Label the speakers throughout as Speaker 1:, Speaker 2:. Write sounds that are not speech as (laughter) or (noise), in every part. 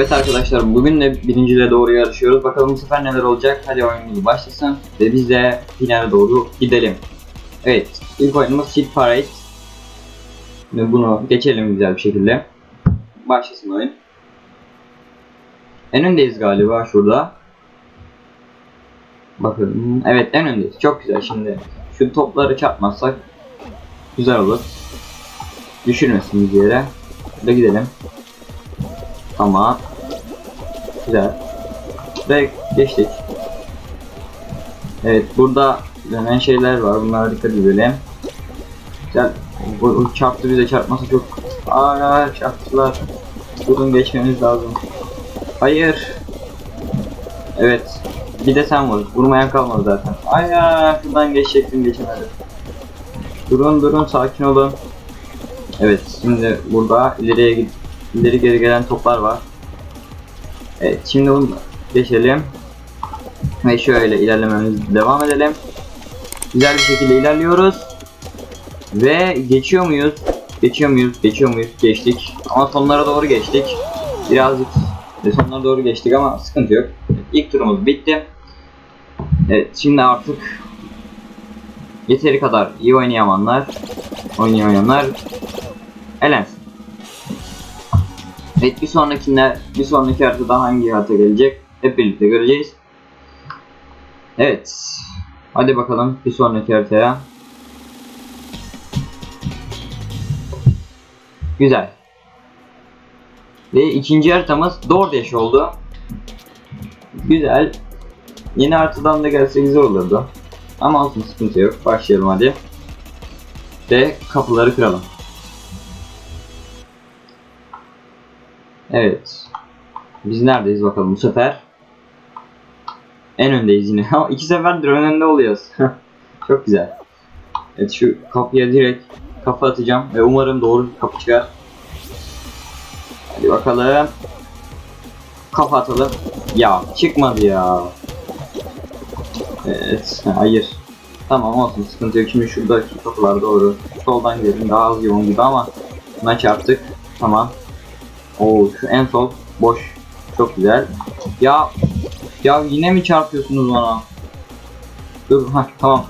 Speaker 1: Evet arkadaşlar bugün de birinciliğe doğru yarışıyoruz. Bakalım bu sefer neler olacak. Hadi oyunumuz başlasın ve biz de finale doğru gidelim. Evet ilk oyunumuz Seed Parade. Şimdi bunu geçelim güzel bir şekilde. Başlasın oyun. En öndeyiz galiba şurada. Bakın evet en öndeyiz. Çok güzel şimdi. Şu topları çarpmazsak güzel olur. Düşürmesin bir yere. Şurada gidelim. Tamam. Güzel. Ve geçtik. Evet burada dönen şeyler var. Bunlara dikkat edelim. Güzel. Bu, çarptı bize çarpması çok. Aa çarptılar. Durun geçmemiz lazım. Hayır. Evet. Bir de sen vur. Vurmayan kalmadı zaten. Ay ya şuradan geçecektim geçemedim. Durun durun sakin olun. Evet şimdi burada ileriye git ileri geri gelen toplar var. Evet şimdi bunu geçelim. Ve şöyle ilerlememiz devam edelim. Güzel bir şekilde ilerliyoruz. Ve geçiyor muyuz? Geçiyor muyuz? Geçiyor muyuz? Geçtik. Ama sonlara doğru geçtik. Birazcık e, sonlara doğru geçtik ama sıkıntı yok. İlk turumuz bitti. Evet şimdi artık yeteri kadar iyi oynayamanlar oynayamayanlar elensin. Evet bir sonrakinde bir sonraki haritada hangi harita gelecek hep birlikte göreceğiz. Evet. Hadi bakalım bir sonraki haritaya. Güzel. Ve ikinci haritamız DoorDash oldu. Güzel. Yeni haritadan da gelse güzel olurdu. Ama olsun sıkıntı yok. Başlayalım hadi. Ve kapıları kıralım. Evet. Biz neredeyiz bakalım bu sefer? En öndeyiz yine. (laughs) Ama iki seferdir ön önde oluyoruz. (laughs) Çok güzel. Evet şu kapıya direkt kafa atacağım ve umarım doğru kapı çıkar. Hadi bakalım. Kafa atalım. Ya çıkmadı ya. Evet, hayır. Tamam olsun sıkıntı yok. Şimdi şuradaki kapılar doğru. Soldan gidelim daha az yoğun gibi ama buna çarptık. Tamam. Oo şu en sol boş. Çok güzel. Ya ya yine mi çarpıyorsunuz bana? Dur ha tamam.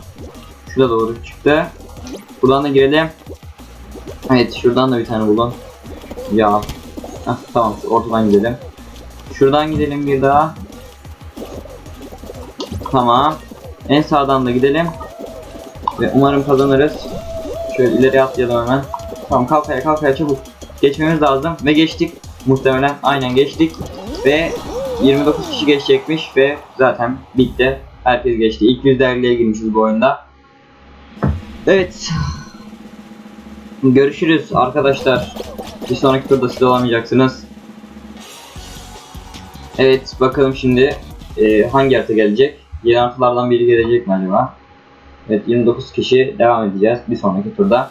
Speaker 1: Şurada doğru çıktı. Buradan da girelim. Evet şuradan da bir tane buldum. Ya. Hah, tamam ortadan gidelim. Şuradan gidelim bir daha. Tamam. En sağdan da gidelim. Ve umarım kazanırız. Şöyle ileri atlayalım hemen. Tamam kalkaya kalkaya çabuk. Geçmemiz lazım ve geçtik. Muhtemelen aynen geçtik. Ve 29 kişi geçecekmiş ve zaten bitti. Herkes geçti. İlk yüzlerliğe girmişiz bu oyunda. Evet. Görüşürüz arkadaşlar. Bir sonraki turda siz olamayacaksınız. Evet bakalım şimdi e, hangi harita gelecek? Yeni haritalardan biri gelecek mi acaba? Evet 29 kişi devam edeceğiz bir sonraki turda.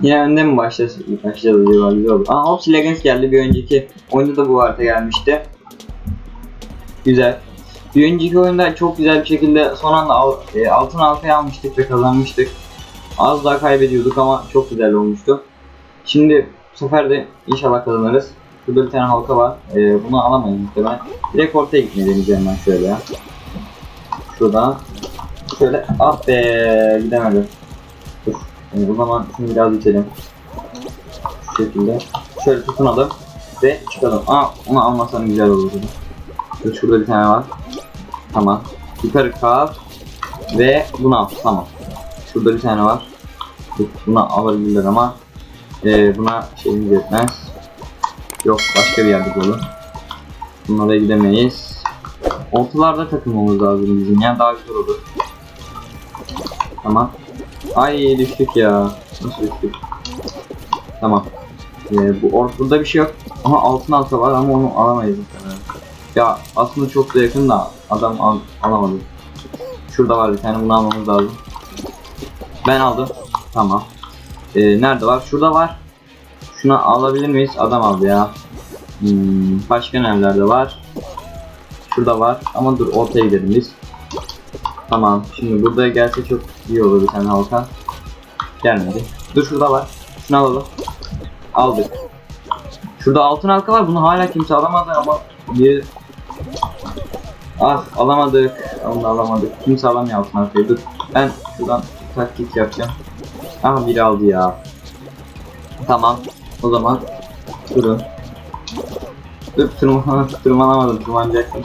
Speaker 1: Yine önde mi başlayacağız? Başlayacağız acaba güzel olur. Aa Ops Legends geldi bir önceki oyunda da bu harita gelmişti. Güzel. Bir önceki oyunda çok güzel bir şekilde son anda e, altın halkayı almıştık ve kazanmıştık. Az daha kaybediyorduk ama çok güzel olmuştu. Şimdi bu sefer de inşallah kazanırız. Şurada bir tane halka var. E, bunu alamayız muhtemelen. Direkt ortaya gitmeyi deneyeceğim ben şöyle ya. Şöyle ah be gidemedim. Dur. E, o zaman şunu biraz itelim. Şu şekilde. Şöyle tutunalım. Ve çıkalım. Aa onu almasam güzel olurdu. Dur şurada bir tane var. Tamam. Yukarı kalk. Ve bunu al. Tamam. Şurada bir tane var. Dur, Bunu alabilirler ama e, buna şeyimiz yetmez. Yok başka bir yerde olur. Bunlara gidemeyiz. Ortalarda takılmamız lazım bizim ya daha güzel olur. Tamam. Ay düştük ya. Nasıl düştük? Tamam. Ee, bu or burada bir şey yok. Ama altın alta var ama onu alamayız muhtemelen. Ya aslında çok da yakın da adam al alamadı. Şurada var bir tane bunu almamız lazım. Ben aldım. Tamam. Ee, nerede var? Şurada var. Şunu alabilir miyiz? Adam aldı ya. Hmm, başka nerelerde var? Şurada var. Ama dur ortaya gidelim biz. Tamam. Şimdi burada gelse çok iyi olur bir tane halka. Gelmedi. Dur şurada var. Şunu alalım. Aldık. Şurada altın halka var. Bunu hala kimse alamadı ama bir Ah alamadık. Onu da alamadık. Kimse alamıyor altın halkayı. Dur. Ben şuradan taktik yapacağım. Aha biri aldı ya. Tamam. O zaman durun. Dur tırman (laughs) tırmanamadım. Tırmanacaktım.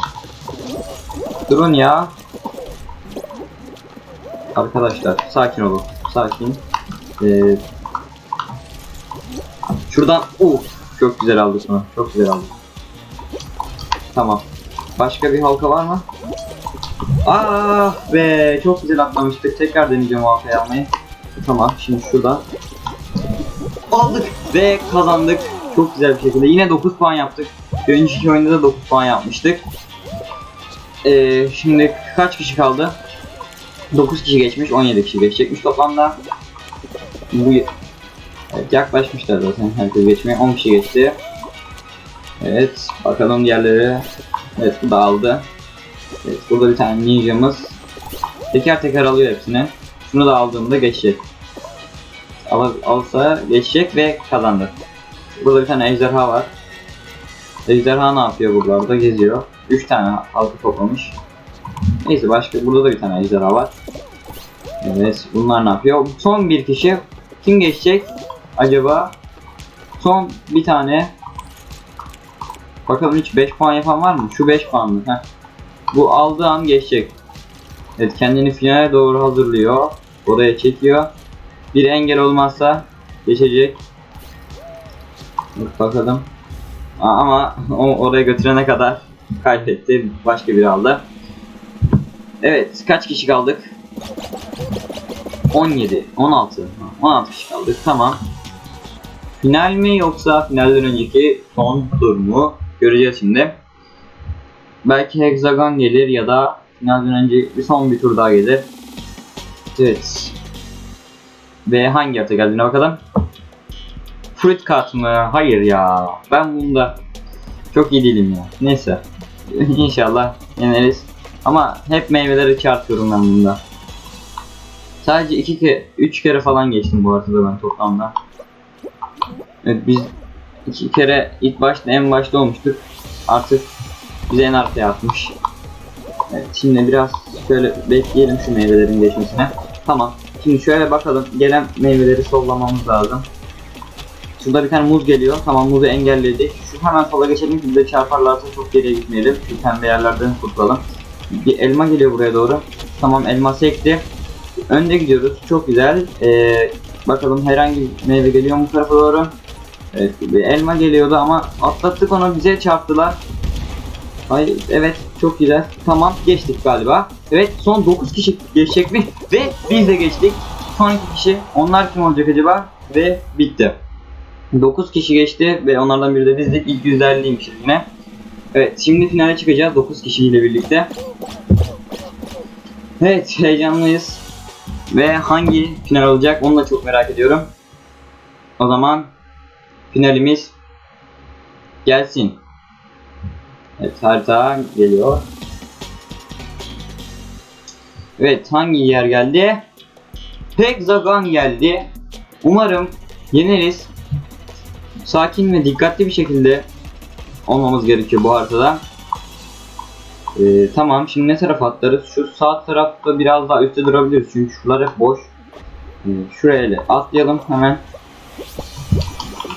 Speaker 1: Durun ya. Arkadaşlar sakin olun. Sakin. Ee, şuradan uf çok güzel aldı sonra. Çok güzel aldı. Tamam. Başka bir halka var mı? Ah be çok güzel atlamıştık. Tekrar deneyeceğim o halkayı almayı. Tamam şimdi şuradan. Aldık ve kazandık. Çok güzel bir şekilde. Yine 9 puan yaptık. Önceki oyunda da 9 puan yapmıştık. Ee, şimdi kaç kişi kaldı? 9 kişi geçmiş, 17 kişi geçecekmiş toplamda. Bu evet, yaklaşmışlar zaten herkes geçmeye. 10 kişi geçti. Evet, bakalım diğerleri. Evet, bu da aldı. Evet, burada bir tane ninjamız. Teker teker alıyor hepsini. Şunu da aldığımda geçecek. Al, alsa geçecek ve kazandı. Burada bir tane ejderha var. Ejderha ne yapıyor buralarda? Geziyor. 3 tane halkı toplamış. Neyse başka burada da bir tane ejderha var. Evet bunlar ne yapıyor? Son bir kişi kim geçecek acaba? Son bir tane Bakalım hiç 5 puan yapan var mı? Şu 5 puanlı. Heh. Bu aldığı an geçecek. Evet kendini finale doğru hazırlıyor. Oraya çekiyor. Bir engel olmazsa geçecek. Evet, bakalım. Ama (laughs) o oraya götürene kadar kaybetti. Başka biri aldı. Evet kaç kişi kaldık? 17, 16, 16 kişi kaldık. Tamam. Final mi yoksa finalden önceki son tur mu? Göreceğiz şimdi. Belki hexagon gelir ya da finalden önce bir son bir tur daha gelir. Evet. Ve hangi harita geldiğine bakalım. Fruit kart mı? Hayır ya. Ben bunda çok iyi değilim ya. Neyse. (laughs) İnşallah yeneriz. Ama hep meyveleri çarpıyorum ben bunda. Sadece iki kere, üç kere falan geçtim bu haritada ben toplamda. Evet biz iki kere ilk başta en başta olmuştuk. Artık bize en arkaya atmış. Evet şimdi biraz şöyle bekleyelim şu meyvelerin geçmesine. Tamam. Şimdi şöyle bakalım. Gelen meyveleri sollamamız lazım. Şurada bir tane muz geliyor. Tamam muzu engelledik. Şu hemen sola geçelim ki bize çarparlarsa çok geriye gitmeyelim. Şu pembe yerlerden kurtulalım. Bir elma geliyor buraya doğru. Tamam elma sekti. Önde gidiyoruz. Çok güzel. Ee, bakalım herhangi bir meyve geliyor mu bu tarafa doğru. Evet bir elma geliyordu ama atlattık onu bize çarptılar. Hayır evet çok güzel. Tamam geçtik galiba. Evet son 9 kişi geçecek mi? Ve biz de geçtik. Son 2 kişi. Onlar kim olacak acaba? Ve bitti. 9 kişi geçti ve onlardan biri de bizdik. İlk yüzlerliymişiz yine. Evet şimdi finale çıkacağız 9 kişiyle birlikte. Evet heyecanlıyız. Ve hangi final olacak onu da çok merak ediyorum. O zaman finalimiz gelsin. Evet harita geliyor. Evet hangi yer geldi? Hexagon geldi. Umarım yeneriz. Sakin ve dikkatli bir şekilde olmamız gerekiyor bu haritada. Ee, tamam şimdi ne tarafa atlarız? Şu sağ tarafta biraz daha üstte durabiliriz çünkü şuralar hep boş. Ee, şuraya ile atlayalım hemen.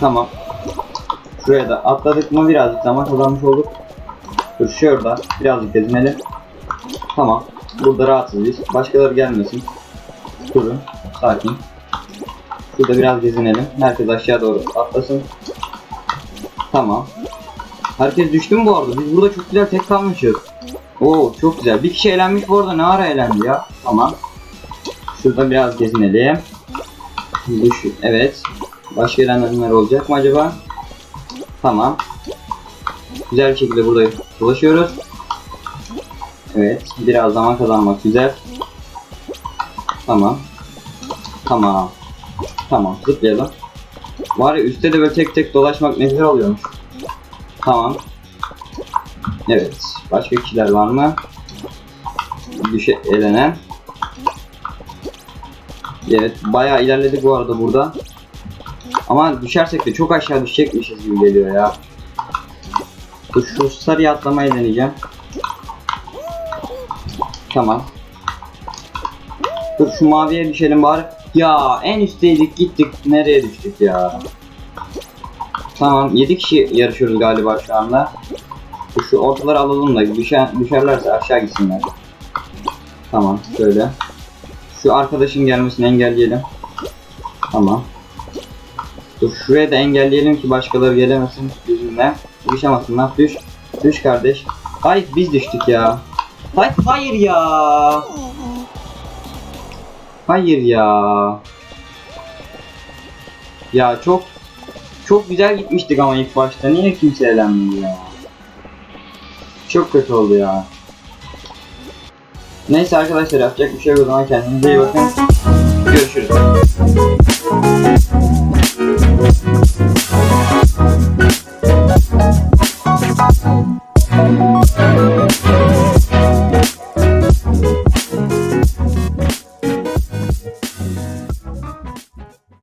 Speaker 1: Tamam. Şuraya da atladık mı birazcık zaman kazanmış olduk. Dur şurada birazcık gezinelim. Tamam. Burada rahatsız biz. Başkaları gelmesin. Durun. Sakin. Şurada biraz gezinelim. Herkes aşağı doğru atlasın. Tamam. Herkes düştü mü bu arada? Biz burada çok güzel tek kalmışız. Oo çok güzel. Bir kişi eğlenmiş bu arada. Ne ara eğlendi ya? Tamam. Şurada biraz gezinelim. Düş. Evet. Başka eğlenenler olacak mı acaba? Tamam. Güzel bir şekilde burada dolaşıyoruz. Evet. Biraz zaman kazanmak güzel. Tamam. Tamam. Tamam. Zıplayalım. Var ya üstte de böyle tek tek dolaşmak ne güzel oluyormuş. Tamam. Evet. Başka kişiler var mı? Düşe elenen. Evet. Bayağı ilerledik bu arada burada. Ama düşersek de çok aşağı düşecekmişiz gibi geliyor ya. Şu sarıya atlamayı deneyeceğim. Tamam. Dur şu maviye düşelim bari. Ya en üstteydik gittik. Nereye düştük ya? Tamam 7 kişi yarışıyoruz galiba şu anda. Şu ortaları alalım da düşer, düşerlerse aşağı gitsinler. Tamam şöyle. Şu arkadaşın gelmesini engelleyelim. Tamam. Dur şuraya da engelleyelim ki başkaları gelemesin bizimle. Düşemezsinler. Düş. Düş kardeş. Hayır biz düştük ya. Hayır, hayır ya. Hayır ya. Ya çok çok güzel gitmiştik ama ilk başta. Niye kimse elenmedi ya? Çok kötü oldu ya. Neyse arkadaşlar yapacak bir şey yok o zaman kendinize iyi bakın. Görüşürüz.